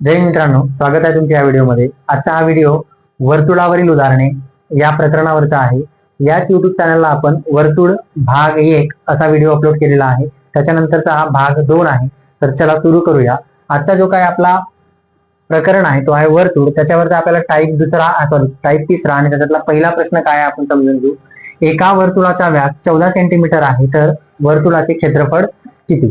जय मित्रांनो स्वागत आहे तुमच्या या व्हिडिओमध्ये. आजचा हा व्हिडिओ वर्तुळावरील उदाहरणे या प्रकरणावरचा आहे. याच युट्यूब चॅनलला आपण वर्तुळ भाग एक असा व्हिडिओ अपलोड केलेला आहे. त्याच्यानंतरचा हा भाग दोन आहे. तर चला सुरू करूया. आजचा जो काय आपला प्रकरण आहे तो आहे वर्तुळ. त्याच्यावरचा आपल्याला टाईप दुसरा सॉरी टाईप तिसरा आणि त्याच्यातला पहिला प्रश्न काय आहे आपण समजून घेऊ. एका वर्तुळाचा व्यास चौदा सेंटीमीटर आहे. तर वर्तुळाचे क्षेत्रफळ किती?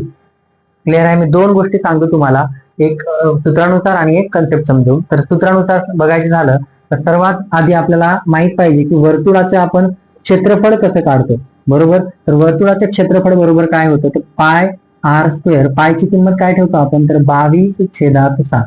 क्लिअर आहे? मी दोन गोष्टी सांगतो तुम्हाला. एक सूत्रानुसार आणि एक कन्सेप्ट समजू तर सूत्रानुसार बघायचं झालं तर सर्वात आधी आपल्याला माहीत पाहिजे की वर्तुळाचे आपण क्षेत्रफळ कसं काढतो. बरोबर? तर वर्तुळाचे क्षेत्रफळ बरोबर काय होतं? तर पाय आर स्क्वेअर पायची किंमत काय ठेवतो आपण? तर बावीस छेदात सात.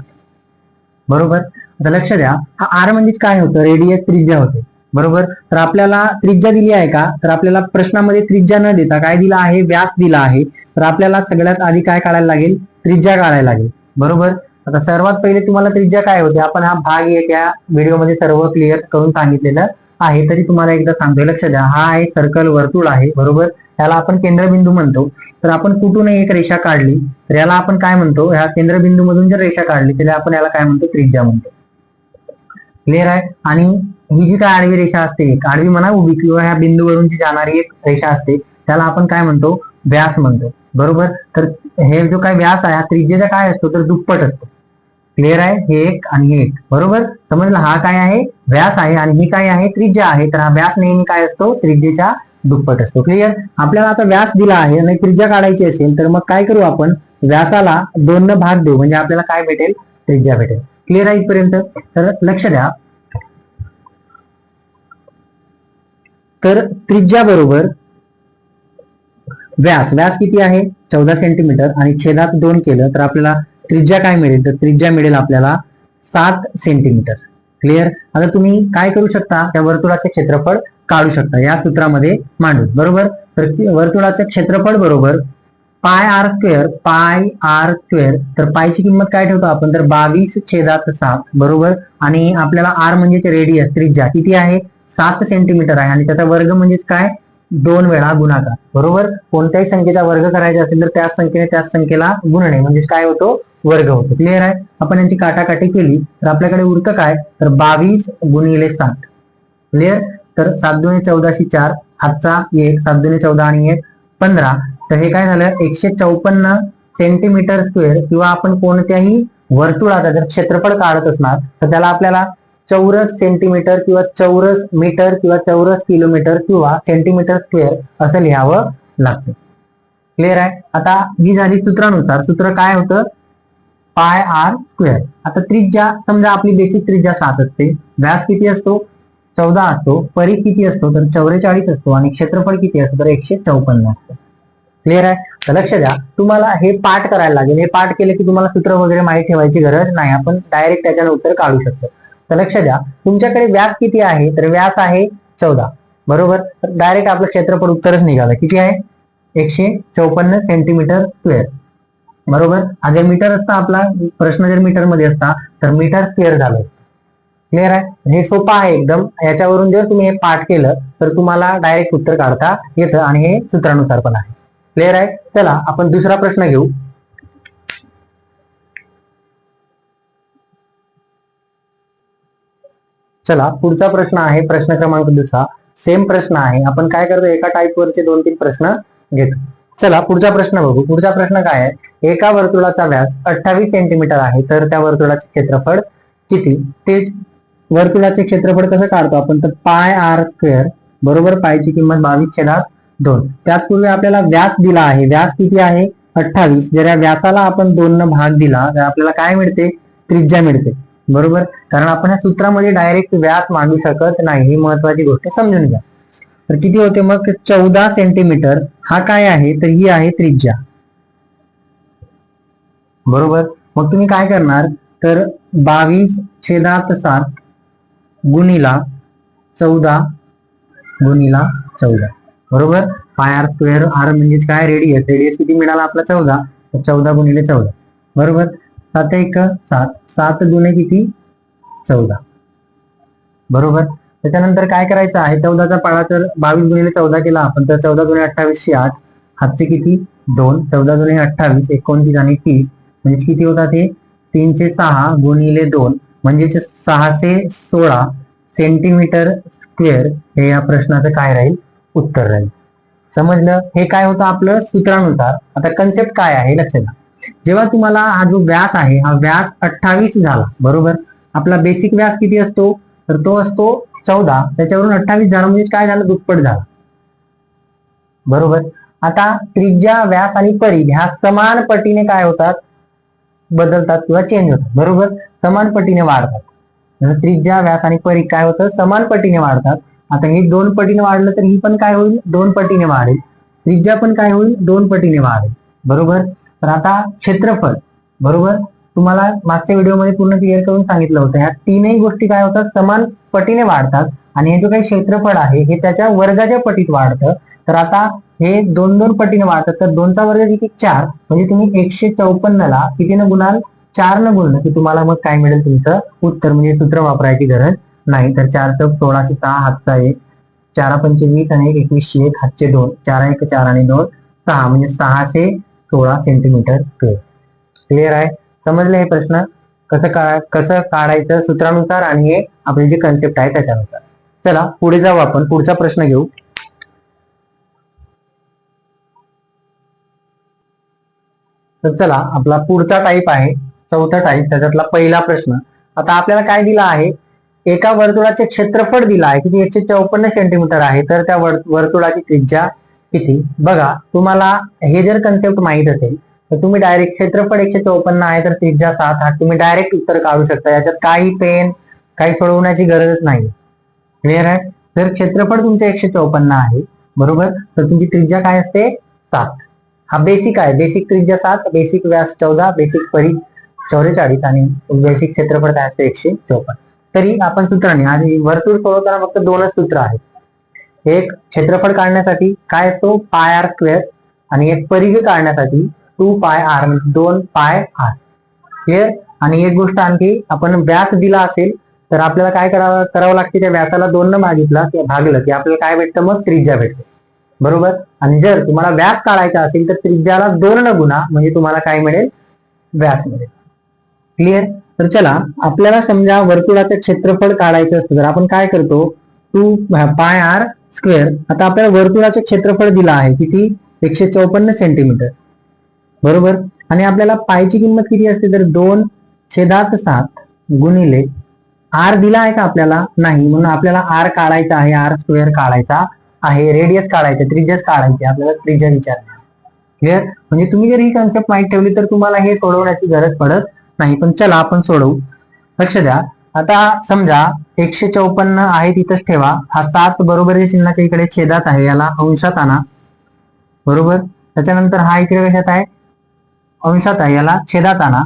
बरोबर? आता लक्ष द्या. हा आर म्हणजे काय होतं? रेडियस त्रिज्या होते. बरोबर? तर आपल्याला त्रिज्या दिली आहे का? तर आपल्याला प्रश्नामध्ये त्रिज्या न देता काय दिला आहे? व्यास दिला आहे. तर आपल्याला सगळ्यात आधी काय काढायला लागेल? त्रिज्या काढायला लागेल. बरोबर? आता सर्वात पहिले तुम्हाला त्रिज्या काय होते? आपण हा भाग एक या व्हिडिओमध्ये सर्व क्लिअर करून सांगितलेलं आहे. तरी तुम्हाला एकदा सांगतोय लक्ष द्या. हा आहे सर्कल वर्तुळ आहे बरोबर? त्याला आपण केंद्रबिंदू म्हणतो. तर आपण कुठूनही एक रेषा काढली तर याला आपण काय म्हणतो? ह्या केंद्रबिंदू मधून जर रेषा काढली तर आपण याला काय म्हणतो? त्रिज्या म्हणतो. क्लिअर आहे? आणि ही जी काय आडवी रेषा असते एक आडवी म्हणा उभी किंवा ह्या बिंदूवरून जी जाणारी एक रेषा असते त्याला आपण काय म्हणतो? व्यास म्हणतो. बरोबर? तर हे जो काय व्यास आहे हा त्रिज्येचा काय असतो? तर दुप्पट असतो. क्लिअर आहे? हे एक आणि हे एक. बरोबर? समजलं? हा काय आहे? व्यास आहे आणि ही काय आहे? त्रिज्या आहे. तर हा व्यास नेहमी काय असतो? त्रिज्येच्या दुप्पट असतो. क्लिअर आपल्याला आता व्यास दिला आहे आणि त्रिज्या काढायची असेल तर मग काय करू आपण? व्यासाला दोन न भाग देऊ. म्हणजे आपल्याला काय भेटेल? त्रिज्या भेटेल. क्लिअर आहे इथपर्यंत? तर लक्ष द्या. तर त्रिज्या बरोबर व्यास व्यास किती आहे? चौदा सेंटीमीटर आणि छेदात दोन केलं तर आपल्याला त्रिज्या काय मिळेल? तर त्रिज्या मिळेल आपल्याला सात सेंटीमीटर क्लिअर आता तुम्ही काय करू शकता? त्या वर्तुळाचे क्षेत्रफळ काढू शकता. या सूत्रामध्ये मांडून बरोबर? तर वर्तुळाचे क्षेत्रफळ बरोबर pi R square pi R square तर पायची किंमत काय ठेवतो आपण? तर बावीस छेदात सात. बरोबर? आणि आपल्याला आर म्हणजे ते रेडियस त्रिज्या. किती आहे? सात सेंटीमीटर आहे. आणि त्याचा वर्ग म्हणजेच काय? दोन वेळा गुणाकार. बरोबर? कोणत्याही संख्येचा वर्ग करायचा असेल तर त्याच संख्येने त्याच संख्येला गुणणे म्हणजे काय होतो? वर्ग होतो. क्लिअर आहे? आपण यांची काटाकाटी केली. तर आपल्याकडे उरतं काय? तर बावीस गुणिले सात क्लिअर तर सात दोन्ही चौदाशी चार. हातचा एक सात दोन्ही चौदा आणि एक पंधरा. तर हे काय झालं? एकशे चौपन्न सेंटीमीटर स्क्वेअर किंवा आपण कोणत्याही वर्तुळाचा जर क्षेत्रफळ काढत असणार तर त्याला आपल्याला चौरस सेंटीमीटर किंवा चौरस मीटर किंवा चौरस किलोमीटर किंवा सेंटीमीटर स्क्वेअर असं लिहावं लागतं. क्लिअर आहे? आता ही झाली सूत्रानुसार. सूत्र काय होतं? पाय आर स्क्वेअर आता त्रिज्या समजा आपली बेसिक त्रिज्या सात असते. व्यास किती असतो? चौदा असतो. परी किती असतो? तर चौवेचाळीस असतो आणि क्षेत्रफळ किती असतो? तर एकशे चौपन्न असतो. क्लिअर आहे? तर लक्ष द्या. तुम्हाला हे पाठ करायला लागेल. हे पाठ केले की तुम्हाला सूत्र वगैरे माहीत ठेवायची गरज नाही. आपण डायरेक्ट त्याच्यानं उत्तर काढू शकतो. तर लक्ष द्या. तुमच्याकडे व्यास किती आहे? तर व्यास आहे चौदा. बरोबर? डायरेक्ट आपलं क्षेत्रफळ उत्तरच निघालं. किती आहे? एकशे चौपन्न सेंटीमीटर स्क्वेअर बरोबर? हा जर मीटर असता आपला प्रश्न जर मीटरमध्ये असता तर मीटर स्क्वेअर झालं क्लिअर आहे? हे सोपं आहे एकदम. याच्यावरून जर तुम्ही हे पाठ केलं तर तुम्हाला डायरेक्ट उत्तर काढता येतं आणि हे सूत्रानुसार पण आहे. क्लिअर आहे? चला आपण दुसरा प्रश्न घेऊ. चला पुढचा प्रश्न आहे प्रश्न क्रमांक दुसरा. सेम प्रश्न आहे. आपण काय करतो? एका टाईपवरचे दोन तीन प्रश्न घेतो. चला पुढचा प्रश्न बघू. पुढचा प्रश्न काय आहे? एका वर्तुळाचा व्यास अठ्ठावीस सेंटीमीटर आहे. तर त्या वर्तुळाचे क्षेत्रफळ किती? ते वर्तुळाचे क्षेत्रफळ कसं काढतो आपण? तर पाय आर स्क्वेअर बरोबर पायची किंमत बावीस छेदात दोन. त्याचपूर्वी आपल्याला व्यास दिला आहे. व्यास किती आहे? अठ्ठावीस. जर या व्यासाला आपण दोन न भाग दिला तर आपल्याला काय मिळते? त्रिज्या मिळते. बरोबर? कारण आपण या सूत्रामध्ये डायरेक्ट व्यास मांडू शकत नाही. ही महत्वाची गोष्ट समजून घ्या. तर किती होते मग? चौदा सेंटीमीटर हा काय आहे? तर ही आहे त्रिज्या. बरोबर? मग तुम्ही काय करणार? तर बावीस छेदात सात गुणिला चौदा गुणिला चौदा. बरोबर? पाय आर स्क्वेअर आर म्हणजे काय? रेडियस रेडियस किती मिळाला आपला? चौदा. तर चौदा गुणिले चौदा. बरोबर? सात एक सात. सात गुणे किती? चौदा. बरोबर? त्याच्यानंतर काय करायचं आहे? चौदाचा पाळा तर बावीस गुणिले चौदा केला आपण तर चौदा गुणे अठ्ठावीसशे आठ. हातचे किती? दोन. चौदा गुणे अठ्ठावीस एकोणतीस आणि तीस. म्हणजे किती होता ते तीनशे सहा गुणिले दोन. म्हणजे सहाशे सोळा सेंटीमीटर स्क्वेअर हे या प्रश्नाचं काय राहील? उत्तर राहील. समजलं? हे काय होतं आपलं? सूत्रानुसार. आता कन्सेप्ट काय आहे? लक्षात घ्या. जेव्हा तुम्हाला हा जो व्यास आहे हा व्यास अठ्ठावीस झाला. बरोबर? आपला बेसिक व्यास किती असतो? तर तो असतो चौदा. त्याच्यावरून अठ्ठावीस झाला म्हणजे काय झालं? दुप्पट झाला. बरोबर? आता त्रिज्या व्यास आणि परिघ ह्या समान पटीने काय होतात? बदलतात किंवा चेंज होतात. बरोबर? समान पटीने वाढतात. जसं त्रिज्या व्यास आणि परिघ काय होतं? समान पटीने वाढतात. आता हे दोन पटीने वाढलं तर ही पण काय होईल? दोन पटीने वाढेल. त्रिज्या पण काय होईल? दोन पटीने वाढेल. बरोबर? तर आता क्षेत्रफळ. बरोबर? तुम्हाला मागच्या व्हिडिओमध्ये पूर्ण क्लिअर करून सांगितलं होतं. ह्या तीनही गोष्टी काय होतात? समान पटीने वाढतात. आणि हे जो काही क्षेत्रफळ आहे हे त्याच्या वर्गाच्या पटीत वाढतं. तर आता हे दोन दोन पटीने वाढतात. तर दोनचा वर्ग किती? चार. म्हणजे तुम्ही एकशे चौपन्नला कितीनं गुणाल? चार न गुणलं की तुम्हाला मग काय मिळेल तुमचं उत्तर. म्हणजे सूत्र वापरायची गरज नाही. तर चार चौक सोळाशे सहा हातचा एक. चारा पंचवीस आणि एक एकवीसशे एक हातचे दोन. चार एक चार आणि दोन सहा. म्हणजे सहाशे सोळा सेंटीमीटर स्क्वेअर क्लिअर आहे? समजले हे प्रश्न? कसं का कसं काढायचं सूत्रानुसार आणि हे आपले जे कन्सेप्ट आहे त्याच्यानुसार. चला पुढे जाऊ आपण. पुढचा प्रश्न घेऊ. तर चला आपला पुढचा टाईप आहे चौथा टाईप त्याच्यातला पहिला प्रश्न. आता आपल्याला काय दिला आहे? एका वर्तुळाचे क्षेत्रफळ दिलं आहे किती? एकशे चौपन्न सेंटीमीटर आहे. तर त्या वर्तुळाची त्रिज्या किती? बघा तुम्हाला हे जर कन्सेप्ट माहीत असेल तर तुम्ही डायरेक्ट क्षेत्रफळ एकशे चौपन्न आहे तर त्रिज्या सात हा. तुम्ही डायरेक्ट उत्तर काढू शकता. याच्यात काही पेन काही सोडवण्याची गरजच नाही. क्लिअर आहे? जर क्षेत्रफळ तुमचं एकशे चौपन्न आहे बरोबर? तर तुमची त्रिज्या काय असते? सात. हा बेसिक आहे. बेसिक त्रिज्या सात बेसिक व्यास चौदा बेसिक परी चौवेचाळीस आणि बेसिक क्षेत्रफळ काय असते? एकशे चौपन्न. तरी आपण सूत्राने आणि वर्तुळ सोडवताना फक्त दोनच सूत्र आहेत. एक क्षेत्रफळ काढण्यासाठी काय असतो? पाय आर स्क्वेअर आणि एक परिघ काढण्यासाठी टू पाय आर म्हणजे दोन पाय आर. क्लिअर आणि एक गोष्ट आणखी आपण व्यास दिला असेल तर आपल्याला काय करावं करावं लागते त्या व्यासाला दोन न भागितला किंवा भागलं की आपल्याला काय भेटतं? मग त्रिज्या भेटते. बरोबर? आणि जर तुम्हाला व्यास काढायचा असेल तर त्रिज्याला दोन न गुणा म्हणजे तुम्हाला काय मिळेल? व्यास मिळेल. क्लिअर तर चला आपल्याला समजा वर्तुळाचं क्षेत्रफळ काढायचं असतं तर आपण काय करतो? टू पाय आर स्क्वेअर. आता आपल्याला वर्तुळाचं क्षेत्रफळ दिलं आहे किती? एकशे चौपन्न सेंटीमीटर. बरोबर? आणि आपल्याला पायची किंमत किती असते? तर दोन छेदात सात गुणिले आर दिला आहे का आपल्याला? नाही. म्हणून आपल्याला आर काढायचा आहे आर स्क्वेअर काढायचा आहे रेडियस काढायचा त्रिज्याच काढायचे आपल्याला त्रिज्या विचार क्लिअर म्हणजे तुम्ही जर ही कन्सेप्ट माहीत ठेवली तर तुम्हाला हे सोडवण्याची गरज पडत नाही. पण चला आपण सोडवू. लक्ष द्या. आता समजा एकशे चौपन्न आहे तिथंच ठेवा. हा सात बरोबर चिन्हाच्या इकडे छेदात आहे याला अंशात आणा. बरोबर? त्याच्यानंतर हा इकडे कशात आहे? अंशात आहे. याला छेदात आणा.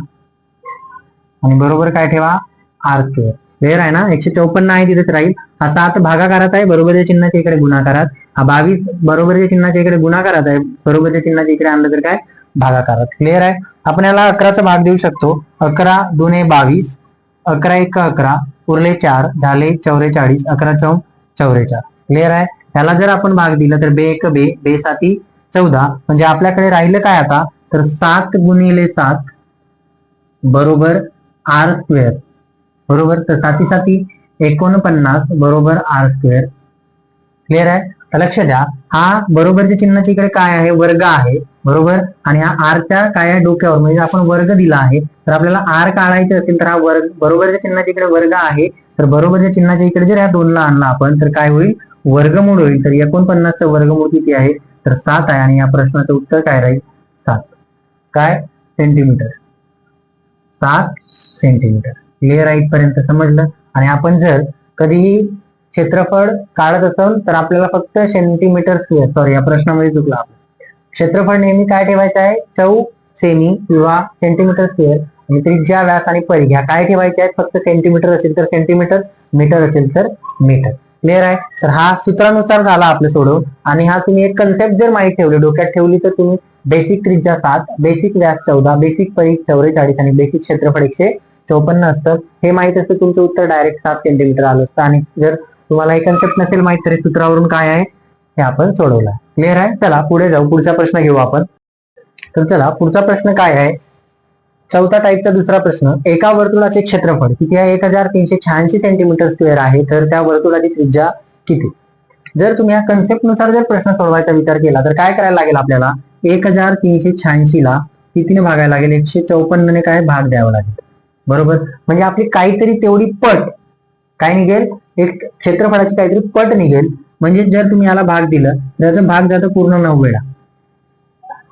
आणि बरोबर काय ठेवा? R square. क्लिअर आहे ना? एकशे चौपन्न आहे तिथेच राहील. हा सात भागाकारात आहे बरोबरच्या चिन्हाच्या इकडे गुणाकारात. हा बावीस बरोबरच्या चिन्हाच्या इकडे गुणाकारात आहे बरोबरच्या चिन्हाच्या इकडे आणलं तर काय? भागाकारात. क्लिअर आहे? आपण याला अकराचा भाग देऊ शकतो. अकरा दोन बावीस. अकरा एक अकरा. उरले चार झाले चौवेचाळीस अकरा चौ चौवेचाळ क्लिअर आहे? त्याला जर आपण भाग दिला तर बे एक बे बे साती चौदा. म्हणजे आपल्याकडे राहिलं काय आता? तर सात गुणिले सात बरोबर आर स्क्वेअर. बरोबर? तर साती साती एकोणपन्नास बरोबर आर स्क्वेअर. क्लिअर आहे? तर लक्ष द्या. हा बरोबरच्या चिन्हाच्या इकडे काय आहे? वर्ग आहे. बरोबर? आणि हा आरच्या काय आहे? डोक्यावर. म्हणजे आपण वर्ग दिला आहे. तर आपल्याला आर काढायचे असेल तर हा वर्ग बरोबरच्या चिन्हाच्या इकडे वर्ग आहे. तर बरोबरच्या चिन्हाच्या इकडे जर या दोनला आणला आपण तर काय होईल? वर्गमूळ होईल. तर एकोणपन्नासचं वर्गमूळ किती आहे? तर सात आहे. आणि या प्रश्नाचं उत्तर काय राहील? सात. काय? सेंटीमीटर सात सेंटीमीटर क्लिअर आहे इथपर्यंत समजलं? आणि आपण जर कधीही क्षेत्रफळ काढत असाल तर आपल्याला फक्त सेंटीमीटर स्क्वेअर सॉरी या प्रश्नामध्ये चुकला आपण. क्षेत्रफळ नेहमी काय ठेवायचं आहे? चौ सेमी किंवा सेंटीमीटर स्क्वेअर आणि त्रिज्या व्यास आणि परी ह्या काय ठेवायच्या आहेत? फक्त सेंटीमीटर असेल तर सेंटीमीटर मीटर असेल तर मीटर क्लिअर आहे? तर हा सूत्रानुसार झाला आपलं सोडवून आणि हा तुम्ही एक कन्सेप्ट जर माहीत ठेवली डोक्यात ठेवली तर तुम्ही बेसिक त्रिज्या सात बेसिक व्यास चौदा बेसिक परिघ चौवेचाळीस आणि बेसिक क्षेत्रफळ एकशे चौपन्न असतं. हे माहीत असतं तुमचं उत्तर डायरेक्ट सात सेंटीमीटर आलं असतं. आणि जर तुम्हाला हे कन्सेप्ट नसेल माहीत तरी सूत्रावरून काय आहे? हे आपण सोडवलं. क्लिअर आहे? चला पुढे जाऊ. पुढचा प्रश्न घेऊ आपण. तर चला पुढचा प्रश्न काय आहे? चौथा टाईपचा दुसरा प्रश्न. एका वर्तुळाचे क्षेत्रफळ किती आहे? एक हजार तीनशे शहाऐंशी सेंटीमीटर स्क्वेअर आहे. तर त्या वर्तुळाची त्रिज्या किती? जर तुम्ही या कन्सेप्टनुसार जर प्रश्न सोडवायचा विचार केला तर काय करायला लागेल आपल्याला? एक हजार तीनशे शहाऐंशी ला कितीने भागायला लागेल. एकशे चौपन्नने काय भाग द्यावा लागेल. बरोबर? म्हणजे आपली काहीतरी तेवढी पट काय निघेल? एक क्षेत्रफळाची काहीतरी पट निघेल. म्हणजे जर तुम्ही याला भाग दिलं तर याचा भाग जातं पूर्ण नऊ वेळा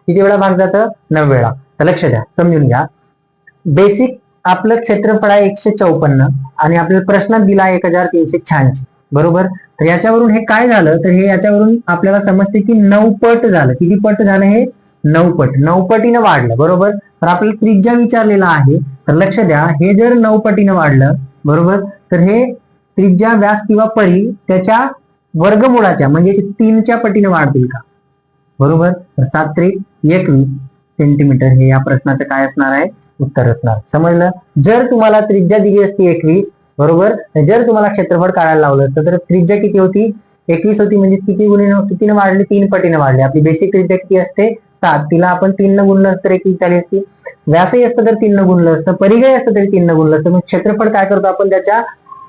किती वेळा भाग जातं? नऊ वेळा तर लक्ष द्या समजून घ्या. बेसिक आपलं क्षेत्रफळ आहे एकशे चौपन्न आणि आपल्याला प्रश्नात दिला एक हजार तीनशे शहाऐंशी बरोबर? तर याच्यावरून हे काय झालं? तर हे याच्यावरून आपल्याला समजते की नऊ पट झालं. किती पट झालं हे? नऊपट नऊपटीनं वाढलं. बरोबर? तर आपल्याला त्रिज्या विचारलेला आहे. तर लक्ष द्या. हे जर नऊपटीनं वाढलं बरोबर? तर हे त्रिज्या व्यास किंवा परी त्याच्या वर्गमुळाच्या म्हणजे तीनच्या पटीने वाढतील का? बरोबर? तर सात त्रिक एकवीस सेंटीमीटर हे या प्रश्नाचं काय असणार आहे? उत्तर असणार. समजलं? जर तुम्हाला त्रिज्या दिली असती एकवीस बरोबर? जर तुम्हाला क्षेत्रफळ काढायला लावलं असतं तर त्रिज्या किती होती? एकवीस होती म्हणजे किती गुणिले कितीने वाढली? तीन पटीने वाढली. आपली बेसिक त्रिज्या किती असते? सात. तिला आपण तीन न गुणलं असतं तर एकवीस झाली असती? व्यासही असतं तर तीन न गुणलं असतं परिघय असतं तरी तीन न गुणलं असतं. मग क्षेत्रफळ काय करतो आपण त्याच्या?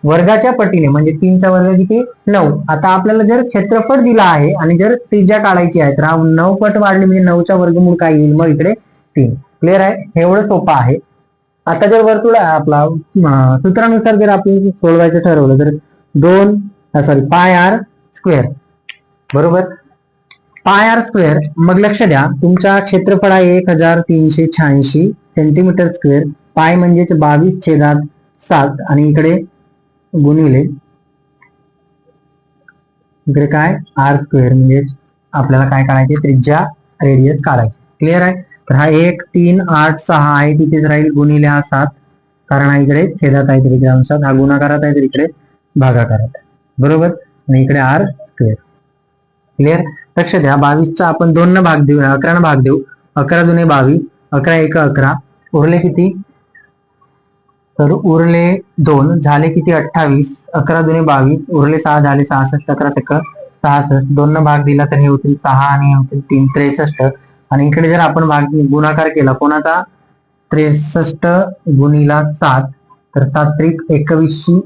वर्गाच्या पटीने म्हणजे तीनचा वर्ग किती? नऊ. आता आपल्याला जर क्षेत्रफळ दिला आहे आणि जर त्रिज्या काढायची आहे तर हा नऊ पट वाढली म्हणजे नऊचा वर्गमूळ काय येईल? मग इकडे तीन. क्लिअर आहे? हे एवढं सोपं आहे. आता जर वर्तुळ आपला सूत्रानुसार जर आपण सोडवायचं ठरवलं तर दोन सॉरी पाय आर स्क्वेअर बरोबर? पाय आर स्क्वेअर मग लक्ष द्या तुमचा क्षेत्रफळ आहे एक हजार तीनशे शहाऐंशी सेंटीमीटर स्क्वेअर पाय म्हणजेच बावीस छेदात सात. आणि इकडे गुणिले इकडे काय? आर स्क्वेअर म्हणजे आपल्याला काय काढायचे? त्रिज्या रेडियस काढायचे. क्लिअर आहे? तर हा एक तीन आठ सहा आहे तिथेच राहील गुणिले हा सात. कारण हा इकडे छेदात आहे तरी अनुसार हा गुणाकारात आहे तर इकडे भागाकारात बरोबर? आणि इकडे आर स्क्वेअर क्लिअर लक्ष द्या बावीसचा आपण दोन न भाग देऊ अकरा न भाग देऊ. अकरा जुने बावीस अकरा एक अकरा. उरले किती? तर उरले दोन झाले किती? अठ्ठावीस. अकरा जुने बावीस उरले सहा झाले सहासष्ट अकरा सक सहासष्ट. दोन न भाग दिला तर हे होतील सहा आणि हे होतील तीन. त्रेसष्ट. आणि इकडे जर आपण भाग गुणाकार केला कोणाचा? त्रेसष्ट गुणीला सात तर सात त्रिक एकवीसशी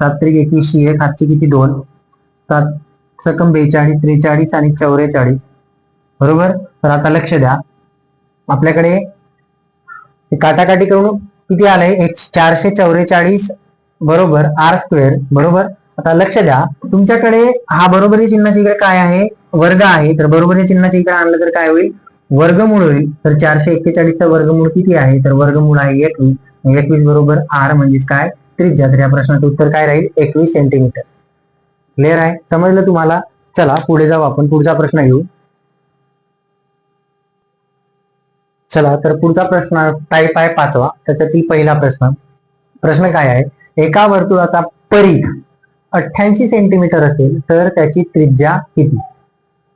सात त्रिक एकवीसशी एक हातची किती? दोन. सात सकम बेचाळीस त्रेचाळीस आणि चौवेचाळीस बरोबर? तर आता लक्ष द्या. आपल्याकडे काटाकाटी करून किती आलंय? एक चारशे चौवेचाळीस बरोबर आर स्क्वेअर. बरोबर? आता लक्ष द्या. तुमच्याकडे हा बरोबरी चिन्हाच्या इकडे काय आहे? वर्ग आहे. तर बरोबरी चिन्हाच्या इकडे आणलं तर काय होईल? वर्गमूळ होईल. तर चारशे एक्केचाळीसचा वर्गमूळ किती आहे? तर वर्गमूळ आहे एकवीस. एकवीस बरोबर आर म्हणजेच काय? त्रिज्या. तर या प्रश्नाचं उत्तर काय राहील? एकवीस सेंटीमीटर क्लिअर आहे? समजलं तुम्हाला? चला पुढे जाऊ आपण. पुढचा प्रश्न घेऊ. चला तर पुढचा प्रश्न टाईप आहे पाचवा. त्याच्यातील पहिला प्रश्न. प्रश्न काय आहे? एका वर्तुळाचा परीघ अठ्ठ्याऐंशी सेंटीमीटर असेल तर त्याची त्रिज्या किती?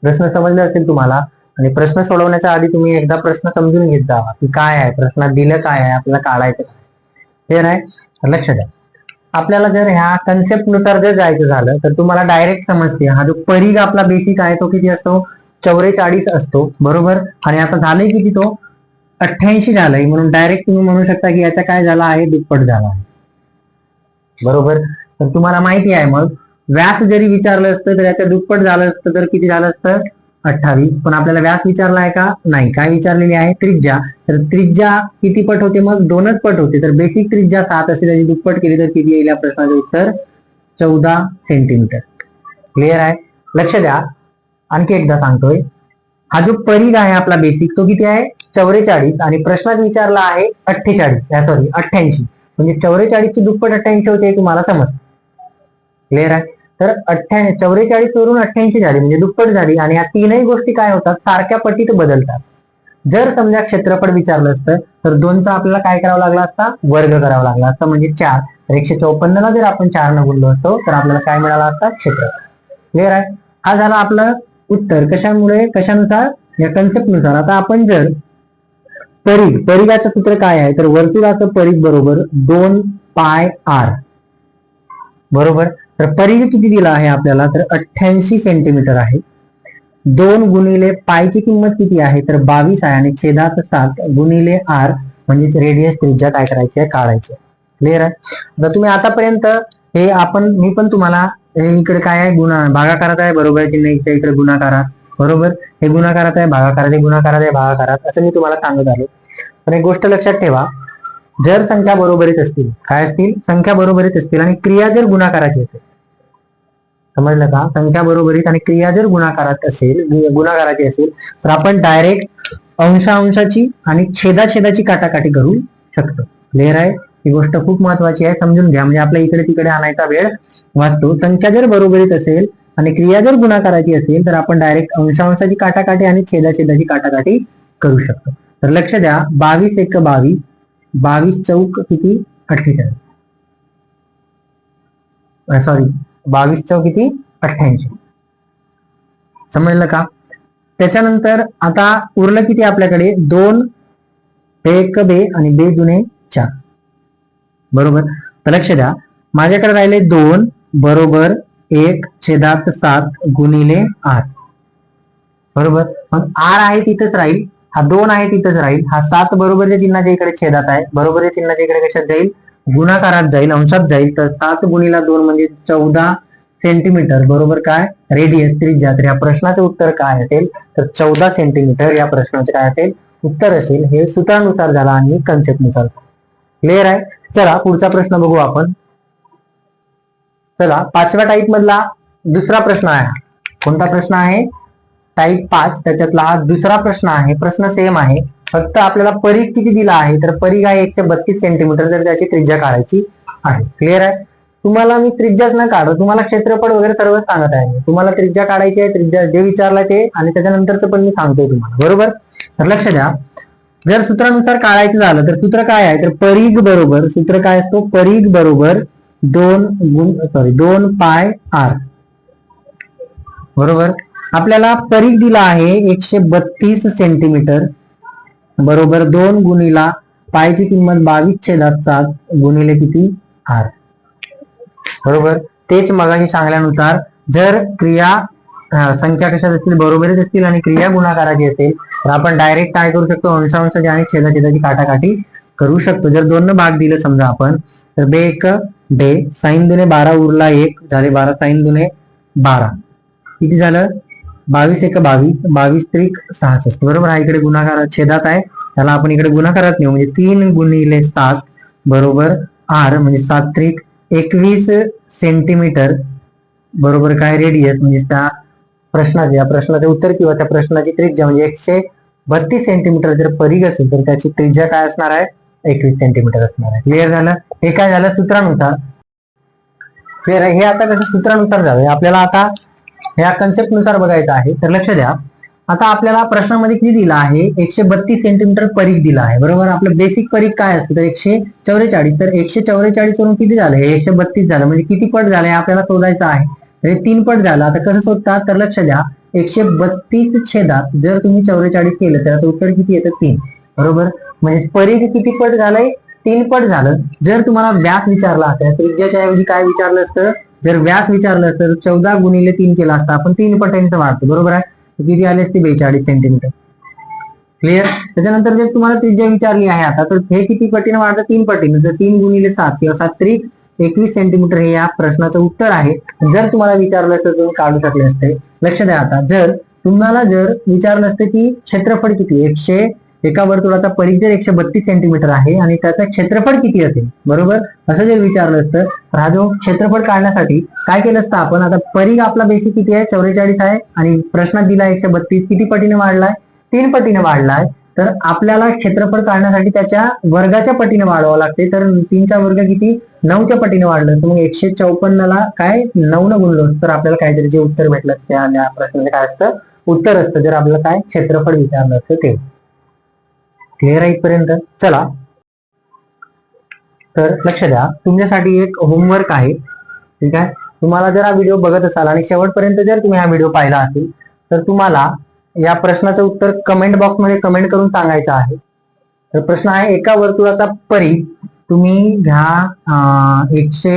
प्रश्न समजले असेल तुम्हाला? आणि प्रश्न सोडवण्याच्या आधी तुम्ही एकदा प्रश्न समजून घेत जावा की काय आहे प्रश्नात दिलं काय आहे आपल्याला काढायचं हे नाही तर लक्ष द्या. आपल्याला जर ह्या कन्सेप्टनुसार जर जायचं झालं तर तुम्हाला डायरेक्ट समजते हा जो परीग आपला बेसिक आहे तो किती असतो? चौवेचाळीस असतो बरोबर? आणि आता झालंय किती तो? अठ्ठ्याऐंशी झालंय म्हणून डायरेक्ट तुम्ही म्हणू शकता की याचा काय झाला आहे? दुप्पट झाला आहे. बरोबर? तर तुम्हाला माहिती आहे मग व्यास जरी विचारलं असतं तर याचं दुप्पट झालं असतं तर किती झालं असतं? अठ्ठावीस. पण आपल्याला व्यास विचारला आहे का? नाही. काय विचारलेली आहे? त्रिज्या. तर त्रिज्या किती पट होते? मग दोनच पट होते. तर बेसिक त्रिज्या सात असते त्याची दुप्पट केली तर किती येईल या प्रश्नाचं उत्तर? चौदा सेंटीमीटर क्लिअर आहे? लक्ष द्या. आणखी एकदा सांगतोय. हा जो परिघ आहे आपला बेसिक तो किती आहे? चौवेचाळीस. आणि प्रश्नात विचारला आहे अठ्ठेचाळीस. सॉरी अठ्ठ्याऐंशी. म्हणजे चौवेचाळीसची दुप्पट अठ्ठ्याऐंशी होते हे तुम्हाला समज क्लिअर आहे? तर अठ्ठ्या चौवेचाळीस वरून अठ्ठ्याऐंशी झाली म्हणजे दुप्पट झाली. आणि या तीनही गोष्टी काय होतात? सारख्या पटीत बदलतात. जर समजा क्षेत्रफळ विचारलं असतं तर दोनचा आपल्याला काय करावं लागला असता? वर्ग करावा लागला असता म्हणजे चार. तर एकशे चौपन्नला जर आपण चार न गुणलो असतो तर आपल्याला काय मिळाला असता? क्षेत्रफळ. क्लिअर आहे? हा झाला आपलं उत्तर. कशामुळे? कशानुसार? या कन्सेप्टनुसार. आता आपण जर परिघ परिघाचं सूत्र काय आहे? तर वर्तुळाचं परिघ बरोबर दोन पाय आर. बरोबर? तर परिघ किती दिला आहे आपल्याला? तर अठ्ठ्याऐंशी सेंटीमीटर आहे. दोन गुणिले पायची किंमत किती आहे? तर बावीस आहे आणि छेदात सात गुणिले आर म्हणजेच रेडियस त्रिज्या काय करायची आहे? काढायची क्लिअर आहे? आता तुम्ही आतापर्यंत हे आपण मी पण तुम्हाला हे इकडे काय आहे? गुणा भागाकारात आहे बरोबर चिन्ह इथे इकडे गुणाकारात बरोबर? हे गुणाकारात आहे भागाकारात हे गुणाकारात आहे भागाकारात असं मी तुम्हाला सांगत आलो पण एक गोष्ट लक्षात ठेवा जर संख्या बरोबरीत असतील काय असतील? संख्या बरोबरीत असतील आणि क्रिया जर गुणाकाराची असेल समजलं का? संख्या बरोबरीत आणि क्रिया जर गुणाकारात असेल म्हणजे गुणाकाराची असेल तर आपण डायरेक्ट अंशांशाची आणि छेदाछेदाची काटाकाटी करू शकतो. क्लिअर आहे? ही गोष्ट खूप महत्वाची आहे समजून घ्या. म्हणजे आपल्या इकडे तिकडे आणायचा वेळ वाचतो. संख्या जर बरोबरीत असेल आणि क्रिया जर गुणाकाराची असेल तर आपण डायरेक्ट अंशांशाची काटाकाटी आणि छेदाछेदाची काटाकाटी करू शकतो. तर लक्ष द्या. बावीस एक बावीस. बावीस चौक किती? अठ्ठेचाळीस. सॉरी बावीस चौ किती? अठ्ठ्याऐंशी. समजलं का? त्याच्यानंतर आता उरलं किती आपल्याकडे? दोन एक बे आणि बे दुने चार. बरोबर? तर लक्ष द्या. माझ्याकडे राहिले दोन बरोबर एक छेदात सात गुणिले आठ. बरोबर? मग आर आहे तिथंच राहील. हा दोन आहे तिथंच राहील. हा सात बरोबरच्या चिन्हाच्या इकडे छेदात आहे. बरोबरच्या चिन्हाच्या इकडे कशात जाईल? गुणाकारात जाईल अंशात जाईल तर सात गुणीला दोन म्हणजे चौदा सेंटीमीटर बरोबर काय? रेडियस त्रिज्या. तर या प्रश्नाचं उत्तर काय असेल? तर चौदा सेंटीमीटर या प्रश्नाचे काय असेल? उत्तर असेल. हे सूत्रानुसार झाला आणि कन्सेप्टनुसार क्लिअर आहे? चला पुढचा प्रश्न बघू आपण. चला पाचव्या टाईप मधला दुसरा प्रश्न आहे. कोणता प्रश्न आहे? टाईप पाच. त्याच्यातला हा दुसरा प्रश्न आहे. प्रश्न सेम आहे. फक्त आपल्याला परीघ किती दिला आहे? तर परीघ आहे एकशे बत्तीस सेंटीमीटर तर त्याची त्रिज्या काढायची आहे. क्लिअर आहे? तुम्हाला मी त्रिज्याच न काढू तुम्हाला क्षेत्रफळ वगैरे सर्व सांगत आहे मी. तुम्हाला त्रिज्या काढायची आहे त्रिज्या जे विचारलाय ते आणि त्याच्यानंतरचं पण मी सांगतोय तुम्हाला. बरोबर? तर लक्ष द्या. जर सूत्रानुसार काढायचं झालं तर सूत्र काय आहे? तर परीघ बरोबर सूत्र काय असतो? परीघ बरोबर दोन गुण सॉरी दोन पाय आर. बरोबर? आपल्याला परीघ दिला आहे एकशे बत्तीस सेंटीमीटर बरोबर दोन गुणीला पायची किंमत बावीस छेदात सात गुणिले किती? आर. बरोबर? तेच मगाशी सांगल्यानुसार जर क्रिया संख्या कशाच असतील बरोबरीच असतील आणि क्रिया गुणाकाराची असेल तर आपण डायरेक्ट काय करू शकतो? अंशांशाची आणि छेदाछेदाची काटाकाठी करू शकतो. जर दोन भाग दिले समजा आपण तर बे एक बे. साईन दुने बारा उरला एक झाले बारा. साईन दुने बारा. किती झालं? बावीस एक बावीस बावीस त्रिक सहासष्ट. बरोबर हा इकडे गुणाकार छेदात आहे. त्याला आपण इकडे गुणाकारात नेऊ. म्हणजे तीन गुणिले सात बरोबर आर म्हणजे सात त्रिक एकवीस सेंटीमीटर. बरोबर काय रेडियस म्हणजे त्या प्रश्नाचे या प्रश्नाचे उत्तर किंवा त्या प्रश्नाची त्रिज्या म्हणजे एकशे बत्तीस सेंटीमीटर जर परीघ असेल तर त्याची त्रिज्या काय असणार आहे? एकवीस सेंटीमीटर असणार आहे. क्लिअर झालं? हे काय झालं? सूत्रानुसार. हे आता कसं? सूत्रानुसार झालं. आपल्याला आता या कन्सेप्टनुसार बघायचं आहे तर लक्ष द्या. आता आपल्याला प्रश्नामध्ये किती दिला आहे? एकशे बत्तीस सेंटीमीटर परीघ दिला आहे बरोबर? आपलं बेसिक परीख काय असतं? तर एकशे चौवेचाळीस तर एकशे चौवेचाळीस वरून किती झालं? हे एकशे बत्तीस झालं. म्हणजे किती पट झालं हे आपल्याला शोधायचं आहे. तर हे तीन पट झालं. आता कसं शोधतात? तर लक्ष द्या. एकशे बत्तीस छेदात जर तुम्ही चौवेचाळीस केलं तर उत्तर किती येतं? तीन. बरोबर? म्हणजे परीघ किती पट झालंय? तीन पट झालं. जर तुम्हाला व्यास विचारला असेल त्रिज्याच्या ऐवजी काय विचारलं असतं? जर व्यास विचारलं तर चौदा गुणिले तीन केला असता. आपण तीन पटांचं वाढतो बरोबर आहे? किती आले असते? बेचाळीस सेंटीमीटर क्लिअर त्याच्यानंतर जर तुम्हाला त्रिज्या विचारली आहे आता तर हे किती पटीने वाढतं? तीन पटीने. तर तीन गुणिले सात किंवा सात त्रिक एकवीस सेंटीमीटर हे या प्रश्नाचं उत्तर आहे. जर तुम्हाला विचारलं असतं तर तुम्ही काढू शकले असते. लक्ष द्या आता. जर तुम्हाला जर विचारलं असतं की क्षेत्रफळ किती एकशे एका वर्तुळाचा परिघ जर एकशे बत्तीस सेंटीमीटर आहे आणि त्याचं क्षेत्रफळ किती असेल? बरोबर? असं जर विचारलं असतं तर हा जो क्षेत्रफळ काढण्यासाठी काय केलं असतं आपण? आता परिघ आपला बेसिक किती आहे? चौवेचाळीस आहे. आणि प्रश्नात दिला एकशे बत्तीस. किती पटीने वाढलाय? तीन पटीने वाढलाय. तर आपल्याला क्षेत्रफळ काढण्यासाठी त्याच्या वर्गाच्या पटीने वाढवावं लागते. तर तीनच्या वर्ग किती? नऊच्या पटीने वाढलं. तर मग एकशे चौपन्नला काय? नऊ न गुणलो. तर आपल्याला काहीतरी जे उत्तर भेटलं त्या प्रश्नाचं काय असतं? उत्तर असतं. जर आपलं काय? क्षेत्रफळ विचारलं असतं ते. क्लिअर आहे इथपर्यंत चला. तर लक्ष द्या. तुमच्यासाठी एक होमवर्क आहे. ठीक आहे? तुम्हाला जर हा व्हिडिओ बघत असाल आणि शेवटपर्यंत जर तुम्ही हा व्हिडिओ पाहिला असेल तर तुम्हाला या प्रश्नाचं उत्तर कमेंट बॉक्समध्ये कमेंट करून सांगायचं आहे. तर प्रश्न आहे एका वर्तुळाचा परी तुम्ही घ्या एकशे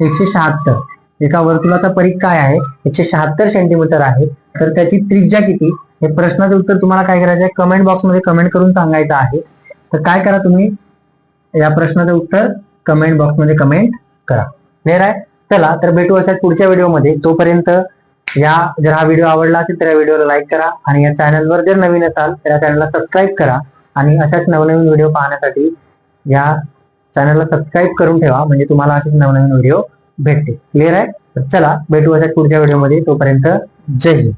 एकशे शहात्तर. एका वर्तुळाचा परी काय आहे? एकशे शहात्तर सेंटीमीटर आहे. तर त्याची त्रिज्या किती? हे प्रश्नाचं उत्तर तुम्हाला काय करायचं आहे? कमेंट बॉक्समध्ये कमेंट करून सांगायचं आहे. तर काय करा तुम्ही? या प्रश्नाचं उत्तर कमेंट बॉक्समध्ये कमेंट करा. क्लिअर आहे? चला तर भेटू अशाच पुढच्या व्हिडिओमध्ये तोपर्यंत या जर हा व्हिडिओ आवडला असेल तर या व्हिडिओला लाईक करा आणि या चॅनलवर जर नवीन असाल तर या चॅनलला सबस्क्राईब करा आणि अशाच नवनवीन व्हिडिओ पाहण्यासाठी या चॅनलला सबस्क्राईब करून ठेवा. म्हणजे तुम्हाला असेच नवनवीन व्हिडिओ भेटते क्लिअर आहे? तर चला भेटू अशाच पुढच्या व्हिडिओमध्ये तोपर्यंत जय हिंद